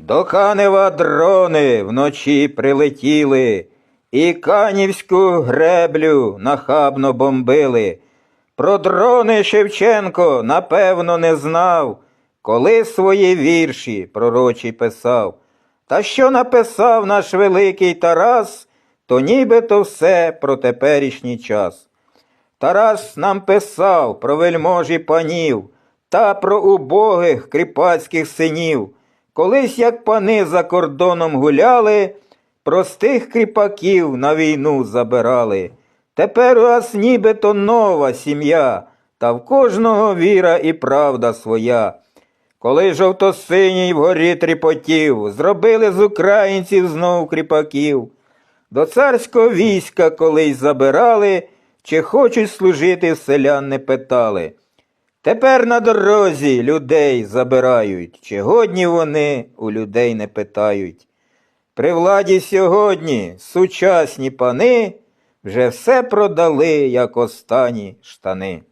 До Канева дрони вночі прилетіли, і канівську греблю нахабно бомбили. Про дрони Шевченко напевно не знав, коли свої вірші пророчі писав. Та що написав наш великий Тарас, то нібито все про теперішній час. Тарас нам писав про вельможі панів та про убогих кріпацьких синів. Колись, як пани за кордоном гуляли, простих кріпаків на війну забирали. Тепер у вас нібито нова сім'я, та в кожного віра і правда своя. Коли жовто-синій вгорі тріпотів, зробили з українців знов кріпаків. До царського війська колись забирали, чи хочуть служити селян не питали. Тепер на дорозі людей забирають, чи годні вони у людей не питають. При владі сьогодні сучасні пани вже все продали, як останні штани.